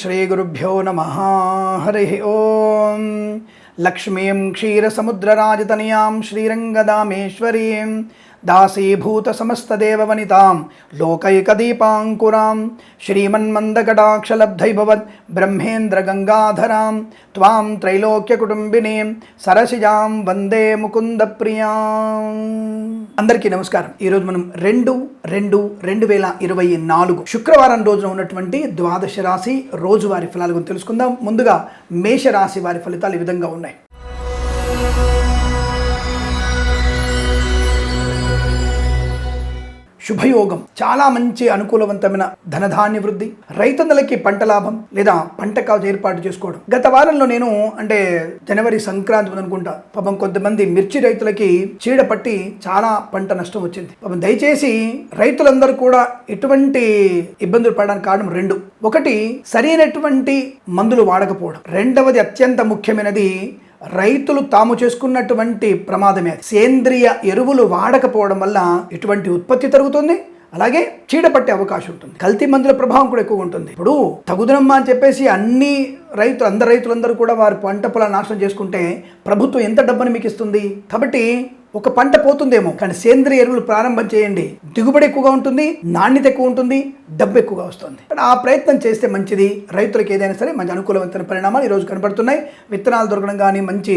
శ్రీగురుభ్యో నమ హరి ఓం లక్ష్మీం క్షీరసముద్రరాజతనయాం శ్రీరంగదామేశ్వరీం దాసీభూతసమస్తదేవవనితాం లోకైకదీపాంకురాం శ్రీమన్మందకటాక్షలబ్ధైభవద్ బ్రహ్మేంద్రగంగాధరాం త్వాం త్రైలోక్యకుటుంబినీం సరసిజాం వందే ముకుందప్రియాం. అందరికీ నమస్కారం. ఈరోజు మనం రెండు రెండు రెండు వేల ఇరవై నాలుగు శుక్రవారం రోజున ఉన్నటువంటి ద్వాదశ రాశి రోజువారి ఫలాల గురించి తెలుసుకుందాం. ముందుగా మేష రాశి వారి ఫలితాలు ఈ విధంగా ఉన్నాయి. శుభయోగం. చాలా మంచి అనుకూలవంతమైన ధనధాన్య వృద్ధి రైతన్నలకి పంట లాభం లేదా పంట కాజు ఏర్పాటు చేసుకోవడం. గత వారంలో నేను అంటే జనవరి సంక్రాంతి అనుకుంటా పాపం కొంతమంది మిర్చి రైతులకి చీడ పట్టి చాలా పంట నష్టం వచ్చింది. పాపం దయచేసి రైతులందరూ కూడా ఎటువంటి ఇబ్బందులు పడడానికి కారణం రెండు. ఒకటి సరైనటువంటి మందులు వాడకపోవడం. రెండవది అత్యంత ముఖ్యమైనది రైతులు తాము చేసుకున్నటువంటి ప్రమాదమే. సేంద్రియ ఎరువులు వాడకపోవడం వల్ల ఎటువంటి ఉత్పత్తి తరుగుతుంది? అలాగే చీడ పట్టే అవకాశం ఉంటుంది. కల్తీ మందుల ప్రభావం కూడా ఎక్కువ ఉంటుంది. ఇప్పుడు తగుదనమ్మా అని చెప్పేసి అన్ని రైతులు అందరు రైతులందరూ కూడా వారి పంట పొలాన్ని నాశనం చేసుకుంటే ప్రభుత్వం ఎంత డబ్బుని మీకు ఇస్తుంది? కాబట్టి ఒక పంట పోతుందేమో కానీ సేంద్రియ ఎరువులు ప్రారంభం చేయండి. దిగుబడి ఎక్కువగా ఉంటుంది నాణ్యత ఎక్కువ ఉంటుంది డబ్బు ఎక్కువగా వస్తుంది. కానీ ఆ ప్రయత్నం చేస్తే మంచిది. రైతులకు ఏదైనా సరే మంచి అనుకూలవంతమైన పరిణామాలు ఈరోజు కనబడుతున్నాయి విత్తనాలు దొరకడం కానీ మంచి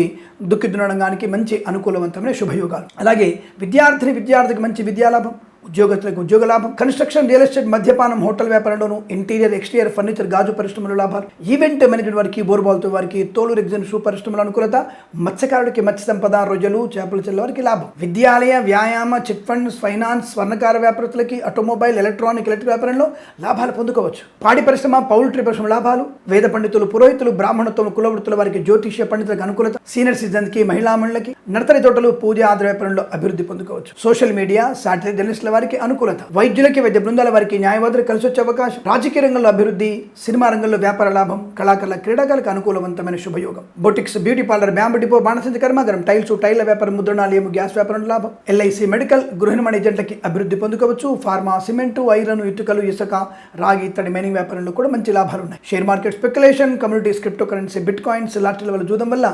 దుక్కి దున్నడం కానీ మంచి అనుకూలవంతమైన శుభయోగాలు. అలాగే విద్యార్థిని విద్యార్థికి మంచి విద్యాలాభం ఉద్యోగస్తులకు ఉద్యోగ లాభం కన్స్ట్రక్షన్ రియల్ ఎస్టేట్ మద్యపానం హోటల్ వ్యాపారంలోను ఇంటీరియర్ ఎక్స్టీరియర్ ఫర్నిచర్ గాజు పరిశ్రమలో లాభాలు. ఈవెంట్ మేనేజ్మెంట్ వారికి బోర్బాల్తో వారికి తోలు రెగ్జన్ షూ పరిశ్రమల అనుకూలత మత్స్యకారుడికి మత్స్య సంపద రొయ్యలు చేపల చెల్ల వారికి లాభం. విద్యాలయ వ్యాయామ చిట్ ఫండ్స్ ఫైనాన్స్ స్వర్ణకార వ్యాపారస్తులకి ఆటోమొబైల్ ఎలక్ట్రానిక్ ఎలక్ట్రిక్ వ్యాపారంలో లాభాలు పొందుకోవచ్చు. పాడి పరిశ్రమ పౌల్ట్రీ పరిశ్రమ లాభాలు వేద పండితులు పురోహితులు బ్రాహ్మణత్వం కులవృత్తుల వారికి జ్యోతిష్య పండితులకు అనుకూలత సీనియర్ సిటిజన్కి మహిళా మండలికి నర్తరి తోటలు పూజ ఆధార వ్యాపారంలో అభివృద్ధి పొందుకోవచ్చు. సోషల్ మీడియా శాటిలైట్ జర్నలిస్టుల వారికి అనుకూలత. వైద్యులకి వైద్య బృందాల వారికి న్యాయవాదులు కలిసి వచ్చే అవకాశం. రాజకీయ రంగంలో అభివృద్ధి సినిమా రంగంలో వ్యాపార లాభం కళాకారుల క్రీడాకారులకు అనుకూలవంతమైన శుభయోగం. Boutiques beauty parlour bamboo depot బాణసంచ కర్మాగారం టైల్స్ టైల్ల వ్యాపారం ముద్రణాలయం గ్యాస్ వ్యాపారం లాభం. ఎల్ఐసి మెడికల్ గృహిణి ఏజెంట్లకి అభివృద్ధి పొందుకోవచ్చు. ఫార్మా సిమెంటు ఐరన్ ఇటుకలు ఇసుక రాగి ఇత్తడి మైనింగ్ వ్యాపారంలో కూడా మంచి లాభాలు ఉన్నాయి. Share market speculation communities crypto currency bitcoins లాటరీల వల్ల చూడడం వల్ల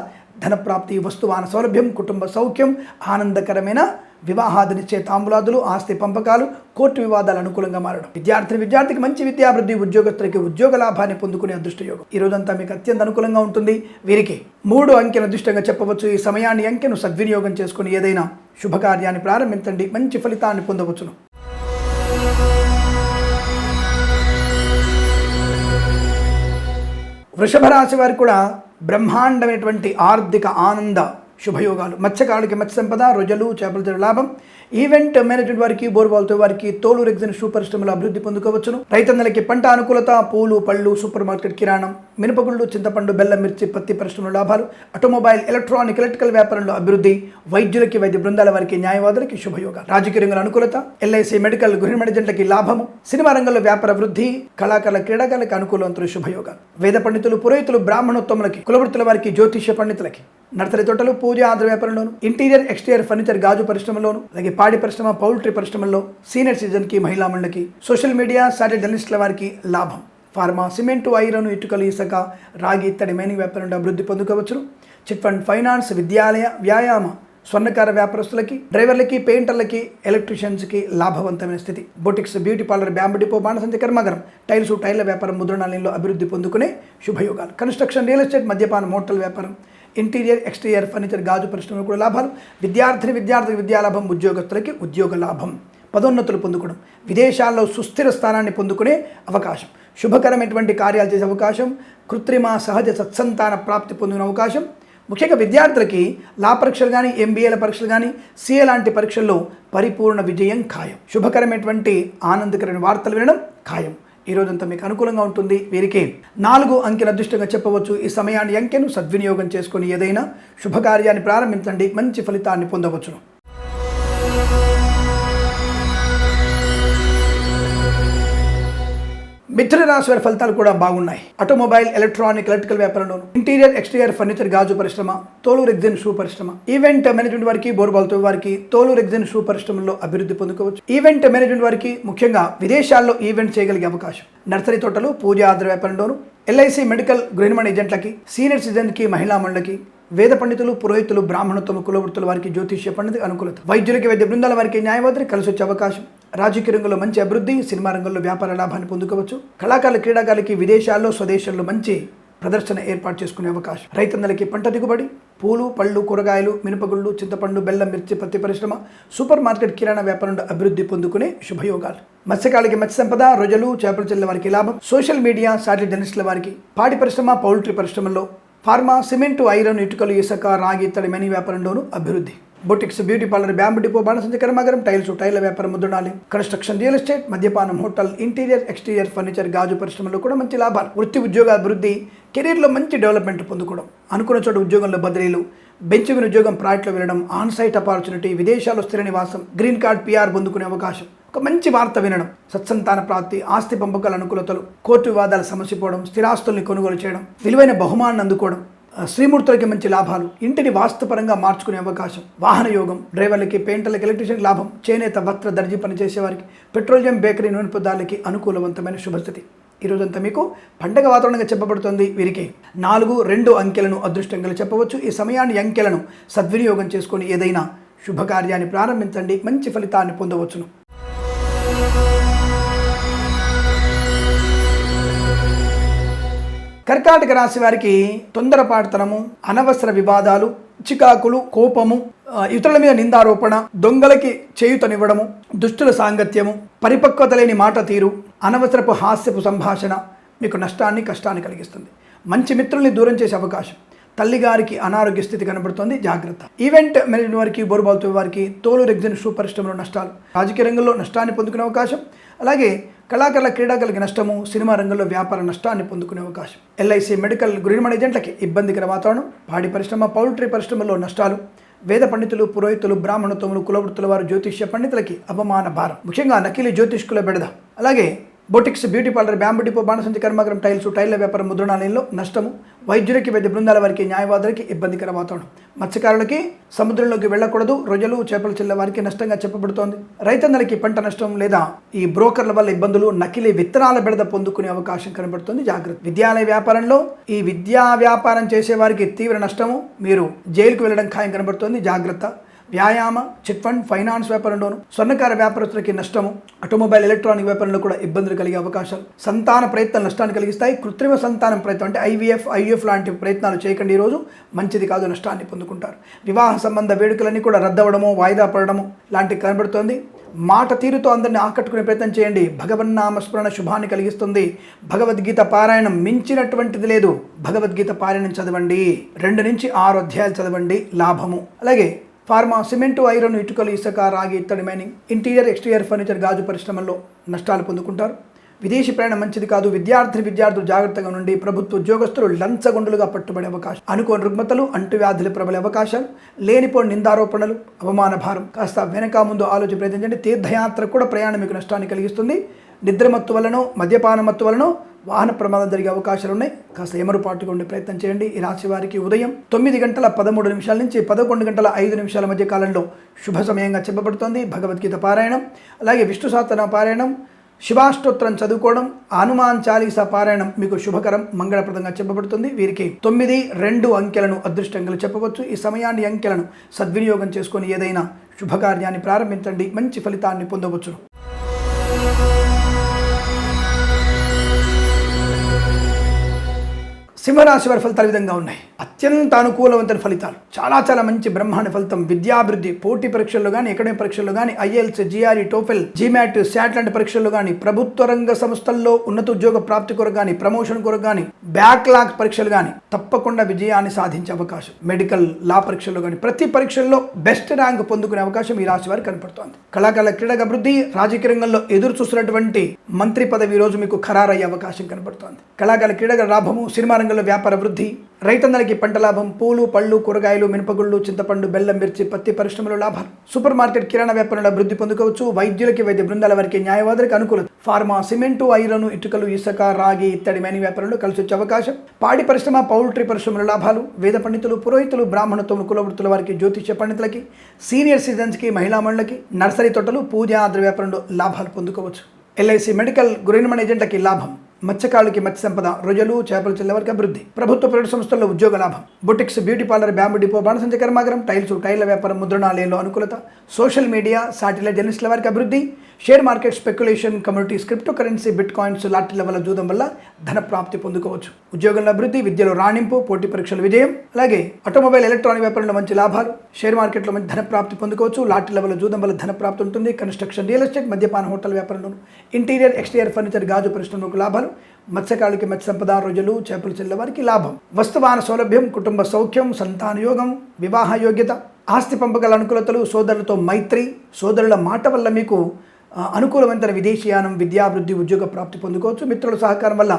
ధనప్రాప్తి వస్తువాన సౌలభ్యం కుటుంబ సౌఖ్యం ఆనందకరమైన వివాహాదినిచ్చే తాంబులాదులు ఆస్తి పంపకాలు కోర్టు వివాదాలు అనుకూలంగా మారడం. విద్యార్థిని విద్యార్థికి మంచి విద్యాభివృద్ధి ఉద్యోగస్తులకి ఉద్యోగ లాభాన్ని పొందుకునే అదృష్టయోగం. ఈ రోజంతా మీకు అత్యంత అనుకూలంగా ఉంటుంది. వీరికి మూడు అంకెను అదృష్టంగా చెప్పవచ్చు. ఈ సమయాన్ని అంకెను సద్వినియోగం చేసుకుని ఏదైనా శుభకార్యాన్ని ప్రారంభించండి. మంచి ఫలితాన్ని పొందవచ్చును. వృషభ రాశి వారికి కూడా బ్రహ్మాండమైనటువంటి ఆర్థిక ఆనంద శుభయోగాలు. మత్స్యకారుడికి మత్స్య సంపద రొజలు చేపల లాభం ఈవెంట్ మేనేజ్మెంట్ వారికి బోర్వాల్తో వారికి తోలు రెగ్జిన్ షూ పరిశ్రమలు అభివృద్ధి పొందుకోవచ్చును. రైతన్నలకి పంట అనుకూలత పూలు పళ్ళు సూపర్ మార్కెట్ కిరాణం మినపగుళ్ళు చింతపండు బెల్లం మిర్చి పత్తి పరిశ్రమల లాభాలు ఆటోమొబైల్ ఎలక్ట్రానిక్ ఎలక్ట్రికల్ వ్యాపారంలో అభివృద్ధి వైద్యులకి వైద్య బృందాల వారికి న్యాయవాదులకి శుభయోగాలు. రాజకీయ రంగుల అనుకూలత ఎల్ఐసి మెడికల్ గృహ మేనేజెంట్లకి లాభము సినిమా రంగంలో వ్యాపార వృద్ధి కళాకారుల క్రీడాకారులకు అనుకూలవంతులు శుభయోగాలు. వేద పండితులు పురోహితులు బ్రాహ్మణోత్తములకి కులవృత్తుల వారికి జ్యోతిష్య పండితులకి నర్సరీ తోటలు పూజ ఆధార వ్యాపారంలోను ఇంటీరియర్ ఎక్స్టీరియర్ ఫర్నిచర్ గాజు పరిశ్రమలోను అలాగే పాడి పరిశ్రమ పౌల్ట్రీ పరిశ్రమల్లో సీనియర్ సిటిజన్కి మహిళా మండలికి సోషల్ మీడియా సాటిలైట్ జర్నలిస్టుల వారికి లాభం. ఫార్మా సిమెంటు ఐరన్ ఇటుకలు ఇసుక రాగి ఇత్తడి మైనింగ్ వ్యాపారంలో అభివృద్ధి పొందుకోవచ్చును చిట్ ఫండ్ ఫైనాన్స్ విద్యాలయ వ్యాయామ స్వర్ణకార వ్యాపారస్తులకి డ్రైవర్లకి పెయింటర్లకి ఎలక్ట్రీషియన్స్కి లాభవంతమైన స్థితి. Boutiques beauty parlour bamboo depot బాణసంతి కర్మాగారం టైల్స్ టైర్ల వ్యాపారం ముద్రణాలయంలో అభివృద్ధి పొందుకునే శుభయోగాలు. కన్స్ట్రక్షన్ రియల్ ఎస్టేట్ మద్యపాన హోటల్ వ్యాపారం ఇంటీరియర్ ఎక్స్టీరియర్ ఫర్నిచర్ గాజు పరిశ్రమలు కూడా లాభాలు. విద్యార్థిని విద్యార్థి విద్యాలాభం ఉద్యోగస్తులకి ఉద్యోగ లాభం. పదోన్నతులు పొందుకోవడం. విదేశాల్లో సుస్థిర స్థానాన్ని పొందుకునే అవకాశం. శుభకరమైనటువంటి కార్యాలు చేసే అవకాశం. కృత్రిమ సహజ సత్సంతాన ప్రాప్తి పొందిన అవకాశం. ముఖ్యంగా విద్యార్థులకి లా పరీక్షలు కానీ ఎంబీఏల పరీక్షలు కానీ సీఏ లాంటి పరీక్షల్లో పరిపూర్ణ విజయం ఖాయం. శుభకరమైనటువంటి ఆనందకరమైన వార్తలు వినడం ఖాయం. ఈరోజంతా మీకు అనుకూలంగా ఉంటుంది. వీరికి నాలుగు అంకెల అదృష్టంగా చెప్పవచ్చు. ఈ సమయాన్ని అంకెను సద్వినియోగం చేసుకుని ఏదైనా శుభకార్యాన్ని ప్రారంభించండి. మంచి ఫలితాన్ని పొందవచ్చును. మిథున రాశి వారి ఫలితాలు కూడా బాగున్నాయి. ఆటోమొబైల్ ఎలక్ట్రానిక్ ఎలక్ట్రికల్ వ్యాపారంలోను ఇంటీరియర్ ఎక్స్టీరియర్ ఫర్నిచర్ గాజు పరిశ్రమ తోలు రెగ్జిన్ షూ పరిశ్రమ. ఈవెంట్ మేనేజ్మెంట్ వారికి బోర్బాల్తో వారికి తోలు రెగ్జిన్ షూ పరిశ్రమలో అభివృద్ధి పొందుకోవచ్చు. ఈవెంట్ మేనేజ్మెంట్ వారికి ముఖ్యంగా విదేశాల్లో ఈవెంట్ చేయగలిగే అవకాశం. నర్సరీ తోటలు పూజ ఆధార వ్యాపారంలోను ఎల్ఐసి మెడికల్ గృహిణమణి ఏజెంట్లకి సీనియర్ సిటిజన్కి మహిళా మండలికి వేద పండితులు పురోహితులు బ్రాహ్మణత్వము కులవృత్తుల వారికి జ్యోతిష్య పండితులు అనుకూలత. వైద్యులకి వైద్య బృందాల వారికి న్యాయవాదులు కలిసి వచ్చే అవకాశం. రాజకీయ రంగంలో మంచి అభివృద్ధి సినిమా రంగంలో వ్యాపార లాభాన్ని పొందుకోవచ్చు. కళాకారుల క్రీడాకారులకి విదేశాల్లో స్వదేశాల్లో మంచి ప్రదర్శన ఏర్పాటు చేసుకునే అవకాశం. రైతన్నలకి పంట దిగుబడి పూలు పళ్ళు కూరగాయలు మినపగుళ్ళు చింతపండు బెల్లం మిర్చి పత్తి పరిశ్రమ సూపర్ మార్కెట్ కిరాణా వ్యాపారంలో అభివృద్ధి పొందుకునే శుభయోగాలు. మత్స్యకాలకి మత్స్య సంపద రొజలు చేపల చెల్లెల వారికి లాభం. సోషల్ మీడియా శాటిలైట్ జర్నలిస్టుల వారికి పాడి పరిశ్రమ పౌల్ట్రీ పరిశ్రమల్లో ఫార్మా సిమెంటు ఐరన్ ఇటుకలు ఇసుక రాగి ఇత్తడి మనీ వ్యాపారంలోనూ అభివృద్ధి. Boutiques beauty parlour bamboo depot బాణసంచ కర్మాగారం టైల్స్ టైర్ల వ్యాపారం ముద్రణాలి కన్స్ట్రక్షన్ రియల్ ఎస్టేట్ మద్యపానం హోటల్ ఇంటీరియర్ ఎక్స్టీరియర్ ఫర్నిచర్ గాజు పరిశ్రమలో కూడా మంచి లాభాలు. వృత్తి ఉద్యోగ అభివృద్ధి కెరీర్లో మంచి డెవలప్మెంట్ పొందుకోవడం. అనుకున్న చోట ఉద్యోగంలో బదిలీలు. బెంచ్ మీద ఉద్యోగం ప్రాజెక్ట్లో వెళ్ళడం ఆన్ సైట్ అపార్చునిటీ విదేశాల్లో స్థిర నివాసం గ్రీన్ కార్డ్ పీఆర్ పొందుకునే అవకాశం. ఒక మంచి వార్త వినడం. సత్సంతాన ప్రాప్తి ఆస్తి పంపకాల అనుకూలతలు కోర్టు వివాదాలు సమసిపోవడం స్థిరాస్తుల్ని కొనుగోలు చేయడం విలువైన బహుమానాన్ని అందుకోవడం. శ్రీమూర్తులకి మంచి లాభాలు ఇంటిని వాస్తుపరంగా మార్చుకునే అవకాశం వాహన యోగం డ్రైవర్లకి పెయింటర్లకి ఎలక్ట్రీషియన్ లాభం చేనేత వస్త్ర దర్జీ పనిచేసేవారికి పెట్రోలియం బేకరీ నూనె పదార్థాలకి అనుకూలవంతమైన శుభస్థితి. ఈ మీకు పండగ వాతావరణంగా చెప్పబడుతుంది వీరికి. నాలుగు రెండు అంకెలను అదృష్టంగా చెప్పవచ్చు. ఈ సమయాన్ని అంకెలను సద్వినియోగం చేసుకొని ఏదైనా శుభకార్యాన్ని ప్రారంభించండి. మంచి ఫలితాన్ని పొందవచ్చును. కర్కాటక రాశి వారికి తొందరపాటుతనము అనవసర వివాదాలు చికాకులు కోపము ఇతరుల మీద నిందారోపణ దొంగలకి చేయుతనివ్వడము దుష్టుల సాంగత్యము పరిపక్వత లేని మాట తీరు అనవసరపు హాస్యపు సంభాషణ మీకు నష్టాన్ని కష్టాన్ని కలిగిస్తుంది. మంచి మిత్రుల్ని దూరం చేసే అవకాశం. తల్లిగారికి అనారోగ్య స్థితి కనబడుతోంది. జాగ్రత్త. ఈవెంట్ మేనేజ్మెంట్ వారికి బోరుబాల్తో వారికి తోలు రెగ్జిన్ షూ పరిశ్రమలో నష్టాలు. రాజకీయ రంగంలో నష్టాన్ని పొందుకునే అవకాశం. అలాగే కళాకారుల క్రీడాకారులకి నష్టము సినిమా రంగంలో వ్యాపార నష్టాన్ని పొందుకునే అవకాశం. ఎల్ఐసి మెడికల్ గృహిణి ఏజెంట్లకి ఇబ్బందికర వాతావరణం. పాడి పరిశ్రమ పౌల్ట్రీ పరిశ్రమలో నష్టాలు. వేద పండితులు పురోహితులు బ్రాహ్మణత్వములు కులవృత్తుల వారు జ్యోతిష్య పండితులకి అవమాన భారం. ముఖ్యంగా నకిలీ జ్యోతిష్కుల బెడద. అలాగే boutiques beauty parlour bamboo depot బాణసంచి కర్మాగరం టైల్స్ టైల్ల వ్యాపారం ముద్రణాలయంలో నష్టము. వైద్యులకి వైద్య బృందాల వారికి న్యాయవాదులకి ఇబ్బందికర వాతావరణం మత్స్యకారులకి సముద్రంలోకి వెళ్ళకూడదు. రొయ్యలు చేపలు చెల్లె వారికి నష్టంగా చెప్పబడుతోంది. రైతన్నలకి పంట నష్టం లేదా ఈ బ్రోకర్ల వల్ల ఇబ్బందులు నకిలీ విత్తనాల బెడద పొందుకునే అవకాశం కనబడుతుంది. జాగ్రత్త. విద్యాలయ వ్యాపారంలో ఈ విద్యా వ్యాపారం చేసే వారికి తీవ్ర నష్టము. మీరు జైలుకు వెళ్ళడం ఖాయం కనబడుతోంది. జాగ్రత్త. వ్యాయామ చిట్ ఫండ్ ఫైనాన్స్ వ్యాపారంలోను స్వర్ణకార వ్యాపారస్తులకి నష్టము ఆటోమొబైల్ ఎలక్ట్రానిక్ వ్యాపారంలో కూడా ఇబ్బందులు కలిగే అవకాశాలు. సంతాన ప్రయత్నాలు నష్టాన్ని కలిగిస్తాయి. కృత్రిమ సంతానం ప్రయత్నం అంటే ఐవీఎఫ్ ఐయుఎఫ్ లాంటి ప్రయత్నాలు చేయకండి ఈరోజు. మంచిది కాదు నష్టాన్ని పొందుకుంటారు. వివాహ సంబంధ వేడుకలన్నీ కూడా రద్దవడము వాయిదా పడడము లాంటివి కనబడుతోంది. మాట తీరుతో అందరిని ఆకట్టుకునే ప్రయత్నం చేయండి. భగవన్నామ స్మరణ శుభాన్ని కలిగిస్తుంది. భగవద్గీత పారాయణం మించినటువంటిది లేదు. భగవద్గీత పారాయణం చదవండి. రెండు నుంచి ఆరు అధ్యాయాలు చదవండి. లాభము. అలాగే ఫార్మా సిమెంటు ఐరన్ ఇటుకలు ఇసుక రాగి ఇత్తడి మైనింగ్ ఇంటీరియర్ ఎక్స్టీరియర్ ఫర్నిచర్ గాజు పరిశ్రమల్లో నష్టాలు పొందుకుంటారు. విదేశీ ప్రయాణం మంచిది కాదు. విద్యార్థి విద్యార్థులు జాగ్రత్తగా నుండి ప్రభుత్వ ఉద్యోగస్తులు లంచగొండులుగా పట్టుబడే అవకాశం అనుకోని రుగ్మతలు అంటువ్యాధులు ప్రబలే అవకాశాలు లేనిపోని నిందారోపణలు అవమాన భారం. కాస్త వెనక ముందు ఆలోచన ప్రయత్నించండి. తీర్థయాత్ర కూడా ప్రయాణం మీకు నష్టాన్ని కలిగిస్తుంది. నిద్రమత్తు వలనో మద్యపానమత్తు వలనో వాహన ప్రమాదం జరిగే అవకాశాలు ఉన్నాయి. కాస్త ఎమరుపాటుగా ఉండే ప్రయత్నం చేయండి. ఈ రాశి వారికి ఉదయం తొమ్మిది గంటల పదమూడు నిమిషాల నుంచి పదకొండు గంటల ఐదు నిమిషాల మధ్య కాలంలో శుభ సమయంగా చెప్పబడుతోంది. భగవద్గీత పారాయణం అలాగే విష్ణు సాతన పారాయణం శివాష్టోత్తరం చదువుకోవడం హనుమాన్ చాలీసా పారాయణం మీకు శుభకరం మంగళప్రదంగా చెప్పబడుతుంది. వీరికి తొమ్మిది రెండు అంకెలను అదృష్టంగా చెప్పవచ్చు. ఈ సమయాన్ని అంకెలను సద్వినియోగం చేసుకొని ఏదైనా శుభకార్యాన్ని ప్రారంభించండి. మంచి ఫలితాన్ని పొందవచ్చు. సింహరాశి వారి ఫలితాలు విధంగా ఉన్నాయి. అత్యంత అనుకూలవంతమైన ఫలితాలు. చాలా చాలా మంచి బ్రహ్మాండ ఫలితం. విద్యాభివృద్ధి పోటీ పరీక్షల్లో కానీ అకాడమిక్ పరీక్షల్లో కానీ IELTS GRE TOEFL GMAT SAT లాంటి పరీక్షల్లో కానీ ప్రభుత్వ రంగ సంస్థల్లో ఉన్నత ఉద్యోగ ప్రాప్తి కొరకు కానీ ప్రమోషన్ కొరకు కానీ బ్యాక్లాగ్ పరీక్షలు కానీ తప్పకుండా విజయాన్ని సాధించే అవకాశం. మెడికల్ లా పరీక్షల్లో కానీ ప్రతి పరీక్షల్లో బెస్ట్ ర్యాంక్ పొందుకునే అవకాశం ఈ రాశి వారికి కనపడుతోంది. కళాకాల క్రీడక అభివృద్ధి రాజకీయ రంగంలో ఎదురు చూస్తున్నటువంటి మంత్రి పదవి రోజు మీకు ఖరారయ్యే అవకాశం కనపడుతోంది. కళాకాల క్రీడల లాభము సినిమా రంగంలో వ్యాపార వృద్ధి రైతన్నలకి పంట లాభం పూలు పళ్ళు కూరగాయలు మినపగుళ్ళు చింతపండు బెల్లం మిర్చి పత్తి పరిశ్రమలో లాభాలు. సూపర్ మార్కెట్ కిరాణా వ్యాపారంలో అభివృద్ధి పొందుకోవచ్చు. వైద్యులకి వైద్య బృందాల వారికి న్యాయవాదులకు అనుకూలత. ఫార్మా సిమెంటు ఐరన్ ఇటుకలు ఇసుక రాగి ఇత్తడి మేని వ్యాపారంలో కలిసి వచ్చే అవకాశం. పాడి పరిశ్రమ పౌల్ట్రీ పరిశ్రమల లాభాలు. వేద పండితులు పురోహితులు బ్రాహ్మణత్వం కులవృత్తుల వారికి జ్యోతిష్య పండితులకి సీనియర్ సిటిజన్స్కి మహిళా మండలకి నర్సరీ తోటలు పూజ ఆద్ర వ్యాపారంలో లాభాలు పొందుకోవచ్చు. ఎల్ఐసి మెడికల్ గురైన ఏజెంట్లకి లాభం. మత్స్యకారులకి మత్స్య సంపద రొయ్యలు చేపలు చెల్లెవరికి అభివృద్ధి. ప్రభుత్వ ప్రైవేట్ సంస్థల్లో ఉద్యోగ లాభం. Boutiques beauty parlour bamboo depot బాణసంచ కర్మాగారం టైల్స్ టైర్ల వ్యాపారం ముద్రణాలయంలో అనుకూలత. సోషల్ మీడియా శాటిలైట్ జర్నలిస్టుల వారికి అభివృద్ధి. Share market speculation communities crypto currency bitcoins లాటరీల వల్ల జూదం వల్ల ధన ప్రాప్తి పొందుకోవచ్చు. ఉద్యోగంలో అభివృద్ధి విద్యలో రాణింపు పోటీ పరీక్షల విజయం. అలాగే ఆటోమొబైల్ ఎలక్ట్రానిక్ వ్యాపారంలో మంచి లాభాలు. షేర్ మార్కెట్లో మంచి ధన ప్రాప్తి పొందుకోవచ్చు. లాటరీల వల్ల జూదం వల్ల ధన ప్రాప్తి ఉంటుంది. కన్స్ట్రక్షన్ రియల్ ఎస్టేట్ మద్యపాన హోటల్ వ్యాపారంలోను. ఇంటీరియర్ ఎక్స్టీరియర్ ఫర్నిచర్ గాజు పరిశ్రమలకు లాభాలు. మత్స్యకారులకి మత్స్య సంపద రోజులు చేపలు చెల్లవారికి లాభం. వస్తువాన సౌలభ్యం కుటుంబ సౌఖ్యం సంతాన యోగం వివాహ యోగ్యత ఆస్తి పంపగల అనుకూలతలు సోదరులతో మైత్రి సోదరుల మాట వల్ల మీకు అనుకూలమైన విదేశీయానం విద్యాభివృద్ధి ఉద్యోగ ప్రాప్తి పొందుకోవచ్చు. మిత్రుల సహకారం వల్ల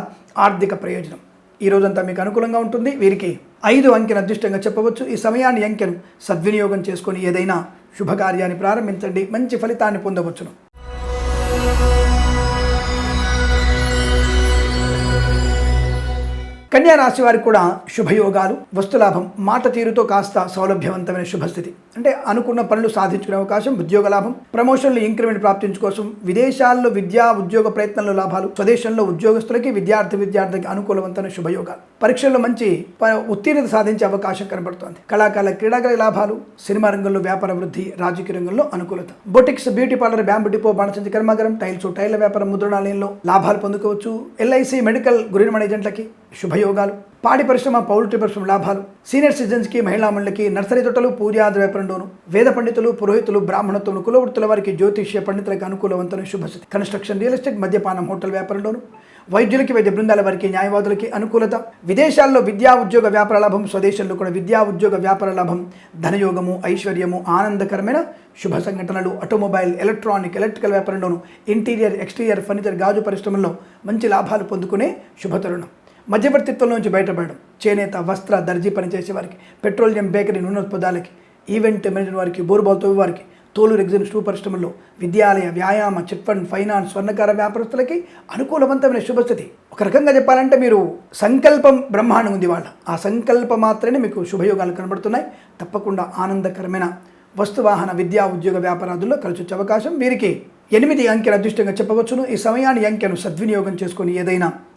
ఆర్థిక ప్రయోజనం. ఈ రోజంతా మీకు అనుకూలంగా ఉంటుంది. వీరికి ఐదు అంకెను అదృష్టంగా చెప్పవచ్చు. ఈ సమయాన్ని అంకెను సద్వినియోగం చేసుకొని ఏదైనా శుభకార్యాన్ని ప్రారంభించండి. మంచి ఫలితాన్ని పొందవచ్చును. కన్యా రాశి వారికి కూడా శుభయోగాలు వస్తులాభం మాట తీరుతో కాస్త సౌలభ్యవంతమైన శుభస్థితి. అంటే అనుకున్న పనులు సాధించుకునే అవకాశం ఉద్యోగ లాభం ప్రమోషన్లు ఇంక్రిమెంట్ ప్రాప్తించుకోసం విదేశాల్లో విద్యా ఉద్యోగ ప్రయత్నంలో లాభాలు స్వదేశంలో ఉద్యోగస్తులకి విద్యార్థి విద్యార్థికి అనుకూలవంతమైన శుభయోగాలు. పరీక్షల్లో మంచి ప- ఉత్తీర్ణత సాధించే అవకాశం కనబడుతోంది. కళాకారుల క్రీడాగల లాభాలు సినిమా రంగంలో వ్యాపార వృద్ధి రాజకీయ రంగంలో అనుకూలత. Boutiques beauty parlour bamboo depot బాణసంచి కర్మాగారం టైల్స్ టైల్ వ్యాపారం ముద్రణాలయంలో లాభాలు పొందుకోవచ్చు. ఎల్ఐసి మెడికల్ గురినమణ ఏజెంట్లకి శుభయోగాలు పాడి పరిశ్రమ పౌల్ట్రీ పరిశ్రమ లాభాలు సీనియర్ సిటిజన్స్కి మహిళా నర్సరీ తోటలు పూజాది వ్యాపారంలోను వేద పండితులు పురోహితులు బ్రాహ్మణత్వం కులవృత్తుల వారికి జ్యోతిష్య పండితులకు అనుకూలవంతమైన శుభస్థితి కన్స్ట్రక్షన్ రియల్ ఎస్టేట్ మద్యపానం హోటల్ వ్యాపారంలోను వైద్యులకి వైద్య బృందాల వారికి న్యాయవాదులకి అనుకూలత. విదేశాల్లో విద్యా ఉద్యోగ వ్యాపార లాభం స్వదేశంలో కూడా విద్యా ఉద్యోగ వ్యాపార లాభం ధనయోగము ఐశ్వర్యము ఆనందకరమైన శుభ సంఘటనలు. ఆటోమొబైల్ ఎలక్ట్రానిక్ ఎలక్ట్రికల్ వ్యాపారంలోను ఇంటీరియర్ ఎక్స్టీరియర్ ఫర్నిచర్ గాజు పరిశ్రమల్లో మంచి లాభాలు పొందుకునే శుభతరుణం మధ్యవర్తిత్వం నుంచి బయటపడడం. చేనేత వస్త్ర దర్జీ పనిచేసే వారికి పెట్రోలియం బేకరీ నూనె ఉత్పదాలకి ఈవెంట్ మేనేజ్మెంట్ వారికి బోరుబాల్ వారికి తోలు రెగ్జిన్ స్టూ పరిశ్రమల్లో విద్యాలయ వ్యాయామ చిట్ ఫండ్ ఫైనాన్స్ స్వర్ణకార వ్యాపారస్తులకి అనుకూలవంతమైన శుభస్థితి. ఒక రకంగా చెప్పాలంటే మీరు సంకల్పం బ్రహ్మాండం ఉంది వాళ్ళ. ఆ సంకల్పం మాత్రమే మీకు శుభయోగాలు కనబడుతున్నాయి. తప్పకుండా ఆనందకరమైన వస్తువాహన విద్యా ఉద్యోగ వ్యాపారాదుల్లో కలిసి వచ్చే అవకాశం వీరికి. ఎనిమిది అంకెల అదృష్టంగా చెప్పవచ్చును. ఈ సమయాన్ని అంకెను సద్వినియోగం చేసుకొని ఏదైనా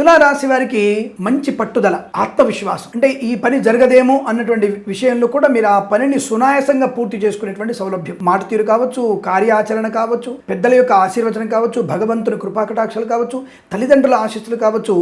తులారాశి వారికి మంచి పట్టుదల ఆత్మవిశ్వాసం. అంటే ఈ పని జరగదేమో అన్నటువంటి విషయంలో కూడా మీరు ఆ పనిని సునాయాసంగా పూర్తి చేసుకునేటువంటి సౌలభ్యం. మాట తీరు కావచ్చు కార్యాచరణ కావచ్చు పెద్దల యొక్క ఆశీర్వచనం కావచ్చు భగవంతుని కృపాకటాక్షలు కావచ్చు తల్లిదండ్రుల ఆశీస్సులు కావచ్చు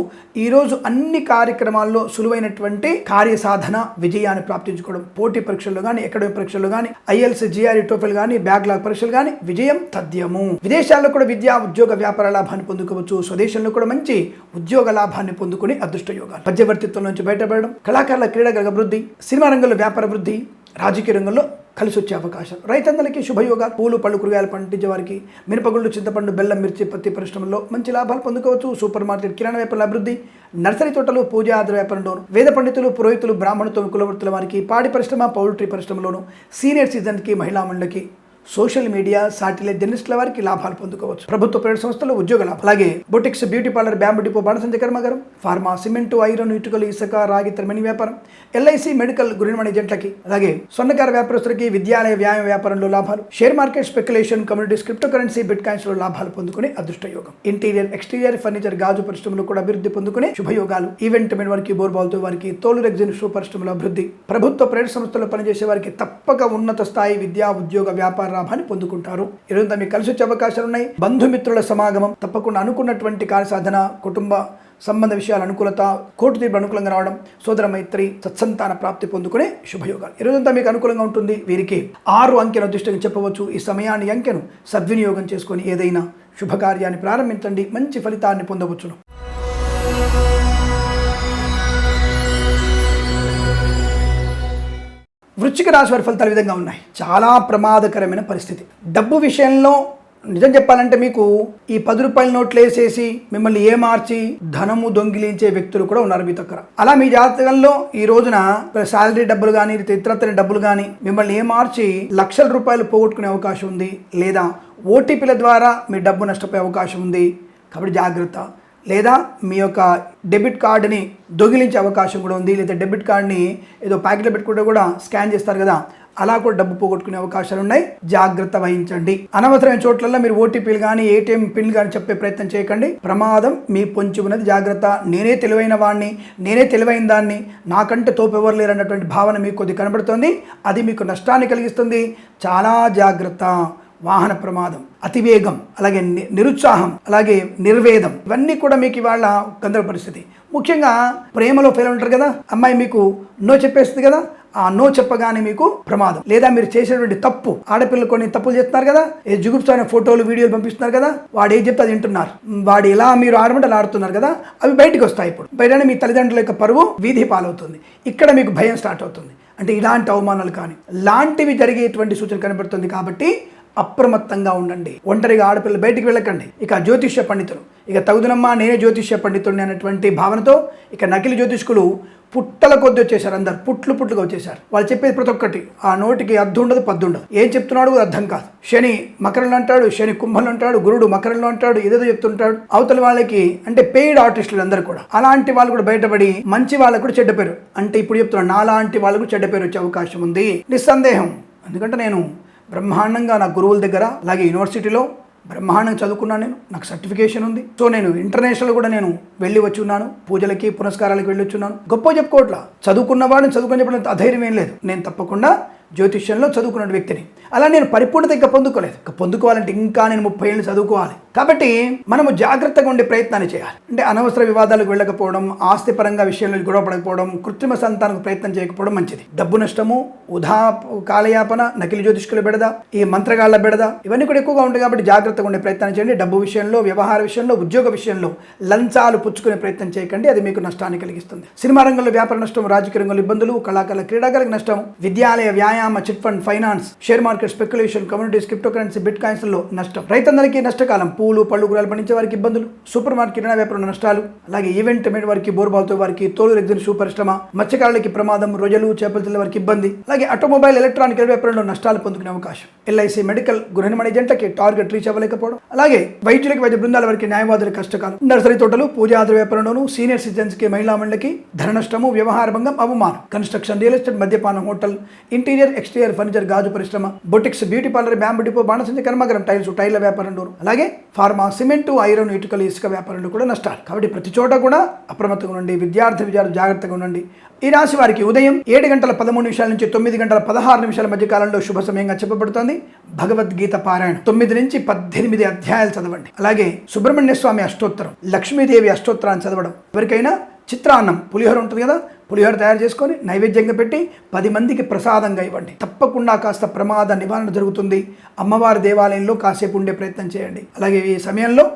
ఈరోజు అన్ని కార్యక్రమాల్లో సులువైనటువంటి కార్యసాధన విజయాన్ని ప్రాప్తించుకోవడం. పోటీ పరీక్షల్లో కానీ అకాడమిక్ పరీక్షల్లో కానీ ఐఎల్స్ జిఆర్ఈ టోఫెల్ కానీ బ్యాక్లాగ్ పరీక్షలు కానీ విజయం తథ్యము. విదేశాల్లో కూడా విద్యా ఉద్యోగ వ్యాపార లాభాన్ని పొందుకోవచ్చు. స్వదేశంలో కూడా మంచి ఉద్యోగ లాభాన్ని పొందుకుని అదృష్ట యోగాలు. మధ్యవర్తిత్వం నుంచి బయటపడడం కళాకారుల క్రీడగల అభివృద్ధి సినిమా రంగంలో వ్యాపార వృద్ధి రాజకీయ రంగంలో కలిసి వచ్చే అవకాశం రైతందరికీ శుభయోగాలు పూలు పళ్ళు కూరగాయలు పండించే వారికి మినపగుళ్ళు చింతపండు బెల్లం మిర్చి పత్తి పరిశ్రమల్లో మంచి లాభాలు పొందుకోవచ్చు. సూపర్ మార్కెట్ కిరాణా వ్యాపారుల అభివృద్ధి నర్సరీ తోటలు పూజా ఆధార వ్యాపారంలోను వేద పండితులు పురోహితులు బ్రాహ్మణుతో కులవృత్తుల వారికి పాడి పరిశ్రమ పౌల్ట్రీ పరిశ్రమలోను సీనియర్ సిటిజన్కి మహిళా మండలికి సోషల్ మీడియా సాటిలైట్ జర్నలిస్టుల వారికి లాభాలు పొందుకోవచ్చు. ప్రభుత్వ ప్రైవేట్ సంస్థలు ఉద్యోగ లాభం. అలాగే boutiques beauty parlour bamboo depot బాణసంచ కర్మాగారం ఫార్మా సిమెంటు ఐరన్ ఇటుకలు ఇసుక రాగి తరమణి వ్యాపారం ఎల్ఐసి మెడికల్ గురినమణి ఏజెంట్లకి అలాగే స్వర్ణకార వ్యాపారస్తులకి విద్యాలయ వ్యాయామ వ్యాపారంలో లాభాలు. Share market speculation communities crypto currency bit కాయిన్స్లో లాభాలు పొందుకునే అదృష్ట యోగం. ఇంటీరియర్ ఎక్స్టీరియర్ ఫర్నిచర్ గాజు పరిశ్రమలు కూడా అభివృద్ధి పొందుకునే శుభయోగాలు. ఈవెంట్ మెన్ వారికి బోర్బాల్తో వారికి తోలు రెగ్జిన్ షూ పరిశ్రమల అభివృద్ధి. ప్రభుత్వ ప్రైవేట్ సంస్థలు పనిచేసే వారికి తప్పక ఉన్నత స్థాయి విద్యా ఉద్యోగ వ్యాపార లాభాన్ని పొందుకుంటారు. ఈరోజు మీకు కలిసి వచ్చే అవకాశాలు ఉన్నాయి బంధుమిత్రుల సమాగమం తప్పకుండా అనుకున్నటువంటి కార్యసాధన కుటుంబ సంబంధ విషయాల అనుకూలత కోర్టు తీర్పు అనుకూలంగా రావడం సోదర మైత్రి సత్సంతాన ప్రాప్తి పొందుకునే శుభయోగాలు. ఈరోజంతా మీకు అనుకూలంగా ఉంటుంది. వీరికి ఆరు అంకెను అదృష్టంగా చెప్పవచ్చు. ఈ సమయాన్ని అంకెను సద్వినియోగం చేసుకొని ఏదైనా శుభకార్యాన్ని ప్రారంభించండి. మంచి ఫలితాన్ని పొందవచ్చును. వృశ్చిక రాశి వారి ఫలితాలు విధంగా ఉన్నాయి. చాలా ప్రమాదకరమైన పరిస్థితి. డబ్బు విషయంలో నిజం చెప్పాలంటే మీకు ఈ పది రూపాయల నోట్లు వేసేసి మిమ్మల్ని ఏమార్చి ధనము దొంగిలించే వ్యక్తులు కూడా ఉన్నారు మీ దగ్గర. అలా మీ జాతకంలో ఈ రోజున శాలరీ డబ్బులు కానీ ఇతరత్ర డబ్బులు కానీ మిమ్మల్ని ఏమార్చి లక్షల రూపాయలు పోగొట్టుకునే అవకాశం ఉంది. లేదా ఓటీపీల ద్వారా మీ డబ్బు నష్టపోయే అవకాశం ఉంది. కాబట్టి జాగ్రత్త. లేదా మీ యొక్క డెబిట్ కార్డుని దొంగిలించే అవకాశం కూడా ఉంది లేదా డెబిట్ కార్డ్ని ఏదో ప్యాకెట్లో పెట్టుకుంటే కూడా స్కాన్ చేస్తారు కదా అలా కూడా డబ్బు పోగొట్టుకునే అవకాశాలు ఉన్నాయి. జాగ్రత్త వహించండి. అనవసరమైన చోట్లలో మీరు ఓటీపీలు కానీ ఏటీఎం పిన్ కానీ చెప్పే ప్రయత్నం చేయకండి. ప్రమాదం మీ పొంచి ఉన్నది. జాగ్రత్త. నేనే తెలివైన వాడిని నేనే తెలివైన దాన్ని నాకంటే తోపెవరు లేరన్నటువంటి లేరు అన్నటువంటి భావన మీకు కొద్ది కనబడుతుంది. అది మీకు నష్టాన్ని కలిగిస్తుంది. చాలా జాగ్రత్త. వాహన ప్రమాదం అతివేగం అలాగే ని- నిరుత్సాహం అలాగే నిర్వేదం ఇవన్నీ కూడా మీకు ఇవాళ గందర పరిస్థితి. ముఖ్యంగా ప్రేమలో ఫెయిల్ ఉంటారు కదా అమ్మాయి మీకు నో చెప్పేస్తుంది కదా ఆ నో చెప్పగానే మీకు ప్రమాదం. లేదా మీరు చేసేటువంటి తప్పు ఆడపిల్లలు కొన్ని తప్పులు చేస్తున్నారు కదా ఏ జుగుప్సైన ఫోటోలు వీడియోలు పంపిస్తున్నారు కదా వాడు ఏం చెప్తే అది వింటున్నారు. వాడు ఎలా మీరు ఆడమంటే అలా ఆడుతున్నారు కదా అవి బయటకు వస్తాయి ఇప్పుడు. బయటనే మీ తల్లిదండ్రుల యొక్క పరువు వీధి పాలవుతుంది. ఇక్కడ మీకు భయం స్టార్ట్ అవుతుంది. అంటే ఇలాంటి అవమానాలు కానీ లాంటివి జరిగేటువంటి సూచన కనబడుతుంది కాబట్టి అప్రమత్తంగా ఉండండి. ఒంటరిగా ఆడపిల్ల బయటికి వెళ్ళకండి. ఇక జ్యోతిష్య పండితులు. ఇక తగుదనమ్మా నేనే జ్యోతిష్య పండితుడిని అనేటువంటి భావనతో ఇక నకిలీ జ్యోతిష్కులు పుట్టల కొద్ది వచ్చేసారు అందరు పుట్లు పుట్లుగా వచ్చేసారు వాళ్ళు చెప్పేది ప్రతి ఒక్కటి. ఆ నోటికి అర్థం ఉండదు పద్దు ఉండదు. ఏం చెప్తున్నాడు అర్థం కాదు. శని మకరంలో అంటాడు శని కుంభంలో అంటాడు గురుడు మకరంలో అంటాడు ఏదేదో చెప్తుంటాడు. అవతల వాళ్ళకి అంటే పెయిడ్ ఆర్టిస్టులు అందరూ కూడా. అలాంటి వాళ్ళు కూడా బయటపడి మంచి వాళ్ళకు కూడా చెడ్డ పేరు. అంటే ఇప్పుడు చెప్తున్నాడు నాలాంటి వాళ్ళకు చెడ్డ పేరు వచ్చే అవకాశం ఉంది. నిస్సందేహం. ఎందుకంటే నేను బ్రహ్మాండంగా నా గురువుల దగ్గర అలాగే యూనివర్సిటీలో బ్రహ్మాండంగా చదువుకున్నాను నేను. నాకు సర్టిఫికేషన్ ఉంది. సో నేను ఇంటర్నేషనల్ కూడా నేను వెళ్ళి వచ్చి ఉన్నాను. పూజలకి పురస్కారాలకి వెళ్ళి వచ్చున్నాను గొప్ప చెప్పుకోవట్లా. చదువుకున్నవాడిని చదువుకొని చెప్పడం అధైర్యం ఏం లేదు. నేను తప్పకుండా జ్యోతిష్యంలో చదువుకున్న వ్యక్తిని. అలా నేను పరిపూర్ణత ఇంకా పొందుకోలేదు. ఇంకా పొందుకోవాలంటే ఇంకా నేను ముప్పై ఏళ్ళు చదువుకోవాలి. కాబట్టి మనము జాగ్రత్తగా ఉండే ప్రయత్నాన్ని చేయాలి. అంటే అనవసర వివాదాలకు వెళ్ళకపోవడం ఆస్తిపరంగా విషయంలో గొడవ పడకపోవడం కృత్రిమ సంతానకు ప్రయత్నం చేయకపోవడం మంచిది. డబ్బు నష్టము ఉదా కాలయాపన నకిలీ జ్యోతిష్కుల బెడద ఈ మంత్రగాళ్ళ బెడద ఇవన్నీ కూడా ఎక్కువగా ఉంటాయి కాబట్టి జాగ్రత్తగా ఉండే ప్రయత్నం చేయండి. డబ్బు విషయంలో వ్యవహార విషయంలో ఉద్యోగ విషయంలో లంచాలు పుచ్చుకునే ప్రయత్నం చేయకండి. అది మీకు నష్టాన్ని కలిగిస్తుంది. సినిమా రంగంలో వ్యాపార నష్టం రాజకీయ రంగంలో ఇబ్బందులు కళాకారుల క్రీడాకారులకు నష్టం విద్యాలయ వ్యాయామ chit fund finance share market speculation communities crypto currency bit కాయిన్స్లో నష్టం. రైతందరికీ నష్టకాలం పూలు పళ్ళు కూరలు పండించే వారికి ఇబ్బందులు. సూపర్ మార్కెట్ కిరాణా వ్యాపారంలో నష్టాలు. అలాగే ఈవెంట్ మేడ్ వారికి బోర్బాల్తో వారికి తోలు రెగ్జిన్ షూ పరిశ్రమ మత్స్యకారులకి ప్రమాదం రొజలు చేపలు తెల్ల వారికి ఇబ్బంది. అలాగే ఆటోమొబైల్ ఎలక్ట్రానిక్ వ్యాపారంలో నష్టాలు పొందుకునే అవకాశం. ఎల్ఐసి మెడికల్ గృహ నిర్మాణ ఏజెంట్లకి టార్గెట్ రీచ్ అవ్వలేకపోవడం. అలాగే వైద్యులకి వైద్య బృందాల వారికి న్యాయవాదుల కష్టకాలం. నర్సరీ తోటలు పూజాద్ర వ్యాపారంలోను సీనియర్ సిటిజన్స్కి మహిళా మండలికి ధర నష్టము వ్యవహార భంగం అవమానం. కన్స్ట్రక్షన్ రియల్ ఎస్టేట్ మద్యపానం హోటల్ ఇంటీరియర్ ఎక్స్టీరియర్ ఫర్నిచర్ గాజు పరిశ్రమ boutiques beauty parlour bamboo depot బాణసంచ కర్మగరం టైల్స్ టైర్ల వ్యాపారంలో అలాగే ఫార్మా సిమెంట్ ఐరన్ ఇటుకలు ఇసుక వ్యాపారంలో కూడా నష్టాలు. కాబట్టి ప్రతి చోట కూడా అప్రమత్తంగా ఉండండి విద్యార్థి విద్యార్థులు జాగ్రత్తగా ఉండండి. ఈ రాశి వారికి ఉదయం ఏడు గంటల పదమూడు నిమిషాల నుంచి తొమ్మిది గంటల పదహారు నిమిషాల మధ్య కాలంలో శుభ సమయంగా చెప్పబడుతోంది. భగవద్గీత పారాయణం. తొమ్మిది నుంచి పద్దెనిమిది అధ్యాయాలు చదవండి. అలాగే సుబ్రహ్మణ్య స్వామి అష్టోత్తరం లక్ష్మీదేవి అష్టోత్తరాన్ని చదవడం. ఎవరికైనా చిత్రాన్నం పులిహోర ఉంటుంది కదా పులిహోర తయారు చేసుకొని నైవేద్యంగా పెట్టి పది మందికి ప్రసాదంగా ఇవ్వండి. తప్పకుండా కాస్త ప్రమాద నివారణ జరుగుతుంది. అమ్మవారి దేవాలయంలో కాసేపు ఉండే ప్రయత్నం చేయండి. అలాగే ఈ సమయంలో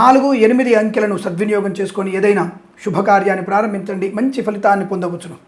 నాలుగు ఎనిమిది అంకెలను సద్వినియోగం చేసుకొని ఏదైనా శుభకార్యాన్ని ప్రారంభించండి. మంచి ఫలితాన్ని పొందవచ్చును.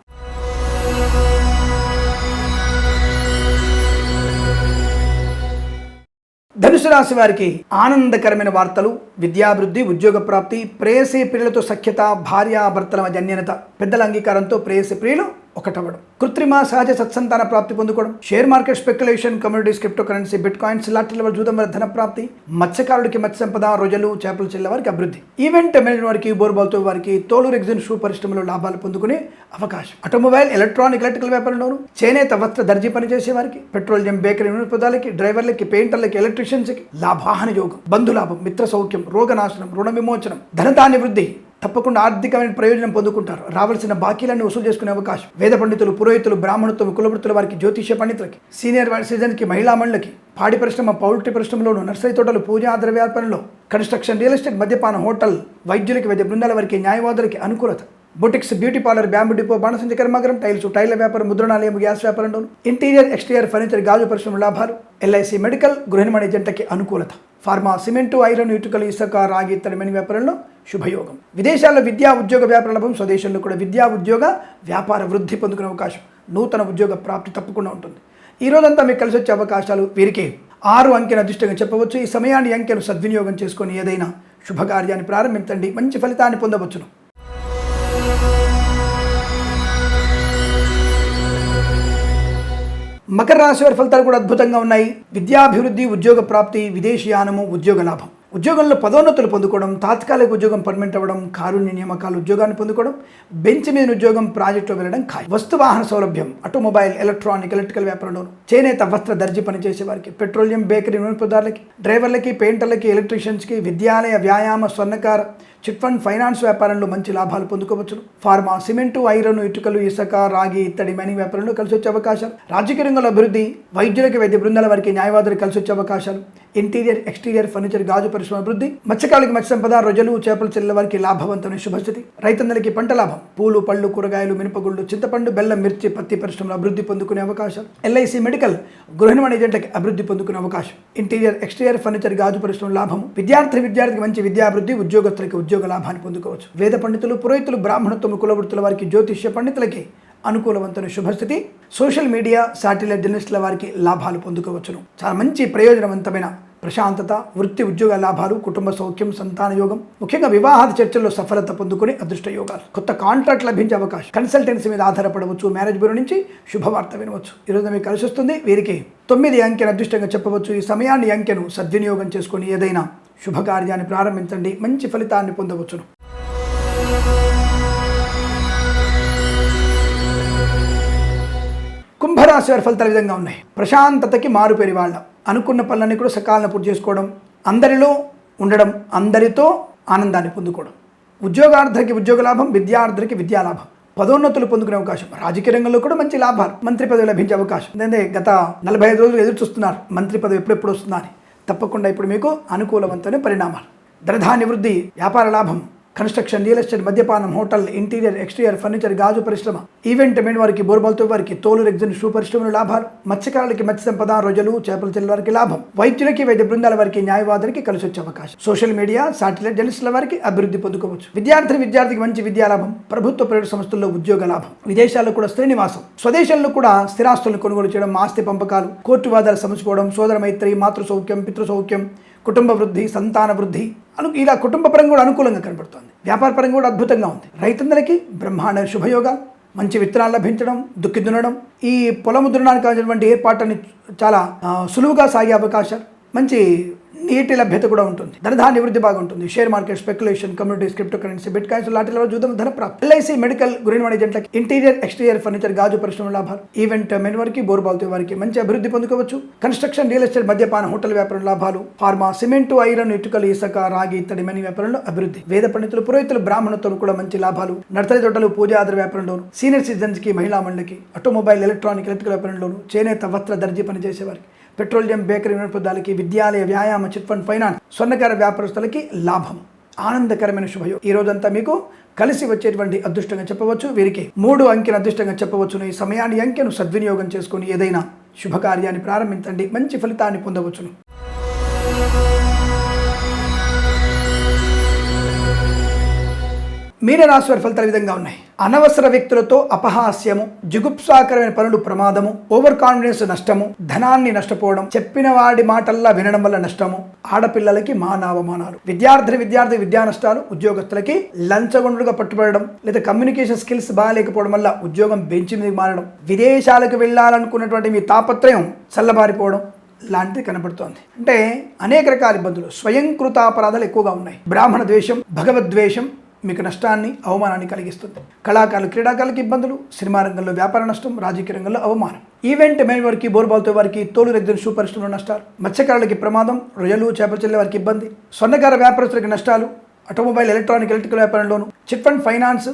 ధనుసు రాశి వారికి ఆనందకరమైన వార్తలు విద్యాభివృద్ధి ఉద్యోగ ప్రాప్తి ప్రేయసి ప్రియులతో సఖ్యత భార్యాభర్తల మధ్య అన్యనత పెద్దల అంగీకారంతో ప్రేయసీ ప్రియులు ఒకటవ్వడం. కృత్రిమ సహజ సత్సంతాన ప్రాప్తి పొందుకోవడం. Share market speculation communities crypto currency bitcoins లాటరీల వారి జూదం వారి ధన ప్రాప్తి మత్స్యకారుడికి మత్స్య సంపద రొజలు చేపలు చెల్లె వారికి అభివృద్ధి. ఈవెంట్ మేనేజ్ వారికి బోర్బాల్తో వారికి తోలు రెగ్జిన్ షూ పరిశ్రమలో లాభాలు పొందుకునే అవకాశం. ఆటోమొబైల్ ఎలక్ట్రానిక్ ఎలక్ట్రికల్ వ్యాపారంలోను చేనేత వస్త్ర దర్జీ పనిచేసే వారికి పెట్రోలియం బేకరీ వినోదాలకి డ్రైవర్లకి పెయింటర్లకి ఎలక్ట్రీషియన్స్కి లాభాహన యోగం. బంధులాభం మిత్ర సౌఖ్యం రోగనాశనం రుణ విమోచనం ధనధాన్య వృద్ధి. తప్పకుండా ఆర్థికమైన ప్రయోజనం పొందుకుంటారు. రావాల్సిన బాకీలన్నీ వసూలు చేసుకునే అవకాశం. వేద పండితులు పురోహితులు బ్రాహ్మణత్వం కులవృత్తుల వారికి జ్యోతిష్య పండితులకి సీనియర్ సిటిజన్కి మహిళా మండలికి పాడి పరిశ్రమ పౌల్ట్రీ పరిశ్రమలోను నర్సరీ తోటలు పూజా ఆధార వ్యాపారంలో కన్స్ట్రక్షన్ రియల్ ఎస్టేట్ మద్యపాన హోటల్ వైద్యులకి వైద్య బృందాల వారికి న్యాయవాదులకి అనుకూలత. Boutiques beauty parlour bamboo depot బాణసంచ కర్మాగరం టైల్స్ టైర్ల వ్యాపారం ముద్రణాలయం గ్యాస్ వ్యాపారంలో ఇంటీరియర్ ఎక్స్టీరియర్ ఫర్నిచర్ గాజు పరిశ్రమ లాభాలు ఎల్ఐసి మెడికల్ గృహ జంటకి ఏజెంట్కి అనుకూలత. ఫార్మా సిమెంటు ఐరన్ ఇటుకలు ఇసుక రాగి తడిమైన వ్యాపారంలో శుభయోగం. విదేశాల్లో విద్యా ఉద్యోగ వ్యాపార లాభం స్వదేశంలో కూడా విద్యా ఉద్యోగ వ్యాపార వృద్ధి పొందుకునే అవకాశం నూతన ఉద్యోగ ప్రాప్తి తప్పకుండా ఉంటుంది. ఈ రోజంతా మీకు కలిసి వచ్చే అవకాశాలు వీరికే. ఆరు అంకెను అదృష్టంగా చెప్పవచ్చు. ఈ సమయాన్ని అంకెను సద్వినియోగం చేసుకొని ఏదైనా శుభకార్యాన్ని ప్రారంభించండి. మంచి ఫలితాన్ని పొందవచ్చును. మకర రాశి వారి ఫలితాలు కూడా అద్భుతంగా ఉన్నాయి. విద్యాభివృద్ధి ఉద్యోగ ప్రాప్తి విదేశీయానము ఉద్యోగ లాభం. ఉద్యోగంలో పదోన్నతులు పొందుకోవడం తాత్కాలిక ఉద్యోగం పర్మనెంట్ అవ్వడం కారుణ్య నియామకాలు ఉద్యోగాన్ని పొందుకోవడం బెంచ్ మీద ఉద్యోగం ప్రాజెక్టు వెళ్ళడం ఖాయం. వస్తు వాహన సౌలభ్యం ఆటోమొబైల్ ఎలక్ట్రానిక్ ఎలక్ట్రికల్ వ్యాపారంలో చేనేత వస్త్ర దర్జీ పనిచేసే వారికి పెట్రోలియం బేకరీ వినియోగదారులకి డ్రైవర్లకి పెయింటర్లకి ఎలక్ట్రీషియన్స్కి విద్యాలయ వ్యాయామ స్వర్ణకార చిట్ ఫండ్ ఫైనాన్స్ వ్యాపారంలో మంచి లాభాలు పొందుకోవచ్చు ఫార్మా సిమెంటు ఐరన్ ఇటుకలు ఇసుక రాగి ఇత్తడి మైనింగ్ వ్యాపారంలో కలిసి వచ్చే అవకాశాలు. రాజకీయ రంగంలో అభివృద్ధి వైద్యులకి వైద్య బృందాల వారికి న్యాయవాదులు కలిసి వచ్చే అవకాశాలు. ఇంటీరియర్ ఎక్స్టీరియర్ ఫర్నిచర్ గాజు పరిశ్రమ అభివృద్ధి మత్స్యకారులకి మత్స్య సంపద రొజలు చేపలు చెల్లెల వారికి లాభవంతమైన శుభస్థితి. రైతన్నలకి పంట లాభం. పూలు పళ్ళు కూరగాయలు మినపగుళ్ళు చింతపండు బెల్లం మిర్చి పత్తి పరిశ్రమలు అభివృద్ధి పొందుకునే అవకాశం. ఎల్ఐసి మెడికల్ గృహనిర్మాణ ఏజెంట్లకి అభివృద్ధి పొందుకునే అవకాశం. ఇంటీరియర్ ఎక్స్టీరియర్ ఫర్నిచర్ గాజు పరిశ్రమ లాభం. విద్యార్థి విద్యార్థికి మంచి విద్యాభివృద్ధి ఉద్యోగస్తులకి ఉద్యోగ లాభాన్ని పొందుకోవచ్చు. వేద పండితులు పురోహితులు బ్రాహ్మణత్వం కులవృత్తుల వారికి జ్యోతిష్య పండితులకి అనుకూలవంతుని శుభస్థితి. సోషల్ మీడియా శాటిలైట్ జర్నలిస్టుల వారికి లాభాలు పొందుకోవచ్చును. చాలా మంచి ప్రయోజనవంతమైన ప్రశాంతత వృత్తి ఉద్యోగ లాభాలు కుటుంబ సౌఖ్యం సంతాన యోగం ముఖ్యంగా వివాహాద చర్చల్లో సఫలత పొందుకుని అదృష్ట యోగాలు. కొత్త కాంట్రాక్ట్ లభించే అవకాశం. కన్సల్టెన్సీ మీద ఆధారపడవచ్చు. మ్యారేజ్ బ్యూరో నుంచి శుభవార్త వినవచ్చు. ఈరోజు మీకు కలిసి వస్తుంది వీరికి తొమ్మిది అంకెను అదృష్టంగా చెప్పవచ్చు. ఈ సమయాన్ని అంకెను సద్వినియోగం చేసుకొని ఏదైనా శుభకార్యాన్ని ప్రారంభించండి. మంచి ఫలితాన్ని పొందవచ్చును. కుంభరాశి వారి ఫలితాలు విధంగా ఉన్నాయి. ప్రశాంతతకి మారుపేరి వాళ్ళ. అనుకున్న పనులన్నీ కూడా సకాలంలో పూర్తి చేసుకోవడం అందరిలో ఉండడం అందరితో ఆనందాన్ని పొందుకోవడం. ఉద్యోగార్థులకి ఉద్యోగ లాభం విద్యార్థులకి విద్యాలాభం పదోన్నతులు పొందుకునే అవకాశం. రాజకీయ రంగంలో కూడా మంచి లాభాలు మంత్రి పదవి లభించే అవకాశం. ఎందుకంటే గత నలభై ఐదు రోజులు ఎదురు చూస్తున్నారు. మంత్రి పదవి ఎప్పుడెప్పుడు వస్తుందని. తప్పకుండా ఇప్పుడు మీకు అనుకూలవంతమైన పరిణామాలు. ధనధాన్య వృద్ధి వ్యాపార లాభం కన్స్ట్రక్షన్ రియల్ ఎస్టేట్ మద్యపానం హోటల్ ఇంటీరియర్ ఎక్స్టీరియర్ ఫర్నిచర్ గాజు పరిశ్రమ. ఈవెంట్ మెయిన్ వారికి బోర్బల్తో వారికి తోలు రెగ్జిన్ షూ పరిశ్రమలు లాభాలు. మత్స్యకారులకి మత్స్య సంపద రొజలు చేపల చెల్లి వారికి లాభం. వైద్యులకి వైద్య బృందాల వారికి న్యాయవాదులకి కలిసి వచ్చే అవకాశం. సోషల్ మీడియా సాటిలైట్ జర్నలిస్టుల వారికి అభివృద్ధి పొందుకోవచ్చు. విద్యార్థి విద్యార్థికి మంచి విద్యా లాభం. ప్రభుత్వ ప్రైవేట్ సంస్థల్లో ఉద్యోగ లాభం. విదేశాల్లో కూడా శ్రీనివాసం. స్వదేశంలో కూడా స్థిరాస్తులను కొనుగోలు చేయడం ఆస్తి పంపకాలు కోర్టు వాదాలు సమర్చుకోవడం సోదర మైత్రి మాతృ సౌఖ్యం పితృ సౌఖ్యం కుటుంబ వృద్ధి సంతాన వృద్ధి అను ఇలా కుటుంబ పరంగా కూడా అనుకూలంగా కనబడుతోంది. వ్యాపార పరంగా కూడా అద్భుతంగా ఉంది. రైతందరికీ బ్రహ్మాండ శుభయోగాలు మంచి విత్తనాలు లభించడం దుక్కి దున్నడం. ఈ పొలము దున్నడానికి కావాల్సినటువంటి ఏర్పాట్లని చాలా సులువుగా సాగే అవకాశాలు. మంచి నీటి లభ్యత కూడా ఉంటుంది. ధనధాన్య వృద్ధి బాగుంటుంది. Share market speculation communities crypto currency bitcoins లాంటి చూద్దాం ధన ప్రాప్తి. ఎల్ఐసి మెడికల్ గురించి ఏజెంట్లకి ఇంటీరియర్ ఎక్స్టీరియర్ ఫర్నిచర్ గాజు పరిశ్రమ లాభాలు. ఈవెంట్ మెన్ వారికి బోర్బాల్తో వారికి మంచి అభివృద్ధి పొందుకోవచ్చు. కన్స్ట్రక్షన్ రియల్ ఎస్టేట్ మద్యపాన హోటల్ వ్యాపారం లాభాలు. ఫార్మా సిమెంటు ఐరన్ ఇటుకలు ఇసుక రాగి ఇత్తడి మని వ్యాపారంలో అభివృద్ధి. వేద పండితులు పురోహితులు బ్రాహ్మణత్వం కూడా మంచి లాభాలు. నర్సరీ తోటలు పూజా ఆధార వ్యాపారంలోను. సీనియర్ సిటిజన్స్కి మహిళా మండలికి ఆటోమొబైల్ ఎలక్ట్రానిక్ ఎలక్ట్రికల్ వ్యాపారంలోను. చేనేత వస్త్ర దర్జీ పనిచేసేవారికి. పెట్రోలియం బేకరీ వినోదాలకి విద్యాలయ వ్యాయామ చిట్ ఫండ్ ఫైనాన్స్ స్వర్ణకార వ్యాపారస్తులకి లాభం. ఆనందకరమైన శుభయో. ఈ రోజంతా మీకు కలిసి వచ్చేటువంటి అదృష్టంగా చెప్పవచ్చు. వీరికి మూడు అంకెను అదృష్టంగా చెప్పవచ్చును ఈ సమయాన్ని అంకెను సద్వినియోగం చేసుకుని ఏదైనా శుభకార్యాన్ని ప్రారంభించండి. మంచి ఫలితాన్ని పొందవచ్చును. మీనరాశి వారి ఫలితాలు విధంగా ఉన్నాయి. అనవసర వ్యక్తులతో అపహాస్యము జుగుప్సాకరమైన పనులు ప్రమాదము ఓవర్ కాన్ఫిడెన్స్ నష్టము ధనాన్ని నష్టపోవడం చెప్పిన వాడి మాటల్లా వినడం వల్ల నష్టము ఆడపిల్లలకి మానవమానాలు విద్యార్థి విద్యార్థి విద్యా నష్టాలు ఉద్యోగస్తులకి లంచగొండులుగా పట్టుబడడం లేదా కమ్యూనికేషన్ స్కిల్స్ బాగాలేకపోవడం వల్ల ఉద్యోగం బెంచి మీద మారడం విదేశాలకు వెళ్ళాలనుకున్నటువంటి మీ తాపత్రయం చల్లబారిపోవడం లాంటిది కనబడుతోంది. అంటే అనేక రకాల ఇబ్బందులు స్వయంకృత అపరాధాలు ఎక్కువగా ఉన్నాయి. బ్రాహ్మణ ద్వేషం భగవద్వేషం మీకు నష్టాన్ని అవమానాన్ని కలిగిస్తుంది. కళాకారులు క్రీడాకారులకు ఇబ్బందులు సినిమా రంగంలో వ్యాపార నష్టం రాజకీయ రంగంలో అవమానం. ఈవెంట్ మెయిన్ వారికి బోర్బాల్తో వారికి తోలు రెగ్జన్ షూ పరిశ్రమలో నష్టాలు. మత్స్యకారులకి ప్రమాదం రొయ్యలు చేపలు చెల్లె వారికి ఇబ్బంది. స్వర్ణకార వ్యాపారస్తులకి నష్టాలు ఆటోమొబైల్ ఎలక్ట్రానిక్ ఎలక్ట్రికల్ వ్యాపారంలోను. చిట్ ఫండ్ ఫైనాన్స్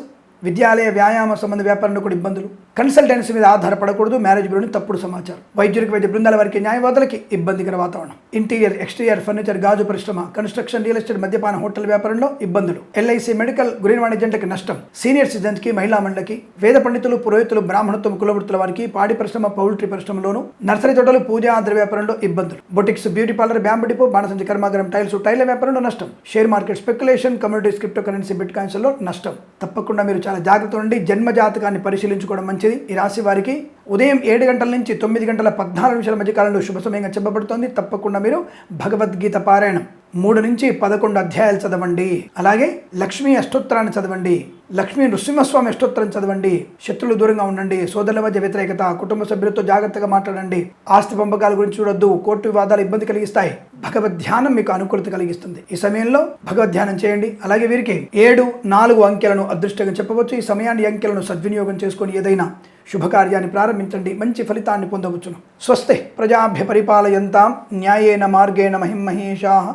విద్యాలయ వ్యాయామ సంబంధ వ్యాపారంలో కూడా ఇబ్బందులు. కన్సల్టెన్సీ మీద ఆధారపడకూడదు మ్యారేజ్ బ్యూరోని తప్పుడు సమాచారం. వైద్యులకు వైద్య బృందాల వారికి న్యాయవాదులకి ఇబ్బందికర వాతావరణం. ఇంటీరియర్ ఎక్స్టీరియర్ ఫర్నిచర్ గాజు పరిశ్రమ కన్స్ట్రక్షన్ రియల్ ఎస్టేట్ మద్యపాన హోటల్ వ్యాపారంలో ఇబ్బందులు. ఎల్ఐసి మెడికల్ గ్రీన్ వాణిజ్యంటకి నష్టం. సీనియర్ సిటిజన్స్కి మహిళా మండలికి వేద పండితులు పురోహితులు బ్రాహ్మణత్వం కులవృత్తుల వారికి పాడి పరిశ్రమ పౌల్ట్రీ పరిశ్రమలోను నర్సరీ తోటలు పూజా ఆధార వ్యాపారంలో ఇబ్బందులు. Boutiques beauty parlour bamboo depot బాణసంచి కర్మాగారం టైల్స్ టైల్ వ్యాపారంలో నష్టం. Share market speculation communities crypto currency bit కాయిన్స్లో నష్టం. తప్పకుండా మీరు చాలా జాగ్రత్త ఉండి జన్మ జాతకాన్ని పరిశీలించుకోవడం మంచిది. ఈ రాశి వారికి ఉదయం ఏడు గంటల నుంచి తొమ్మిది గంటల పద్నాలుగు నిమిషాల మధ్య కాలంలో శుభ సమయంగా చెప్పబడుతోంది. తప్పకుండా మీరు భగవద్గీత పారాయణం మూడు నుంచి పదకొండు అధ్యాయాలు చదవండి. అలాగే లక్ష్మీ అష్టోత్తరాన్ని చదవండి. లక్ష్మీ నృసింహస్వామి అష్టోత్తరం చదవండి. శత్రులు దూరంగా ఉండండి. సోదరుల మధ్య వ్యతిరేకత కుటుంబ సభ్యులతో జాగ్రత్తగా మాట్లాడండి. ఆస్తి పంపకాల గురించి చూడొద్దు. కోర్టు వివాదాలు ఇబ్బంది కలిగిస్తాయి. భగవద్ ధ్యానం మీకు అనుకూలత కలిగిస్తుంది. ఈ సమయంలో భగవద్ ధ్యానం చేయండి. అలాగే వీరికి ఏడు నాలుగు అంకెలను అదృష్టంగా చెప్పవచ్చు. ఈ సమయాన్ని అంకెలను సద్వినియోగం చేసుకొని ఏదైనా శుభకార్యాన్ని ప్రారంభించండి. మంచి ఫలితాన్ని పొందవచ్చును. స్వస్తి ప్రజాభ్య పరిపాలయంతాం న్యాయేన మార్గేణ మహిం మహేషా.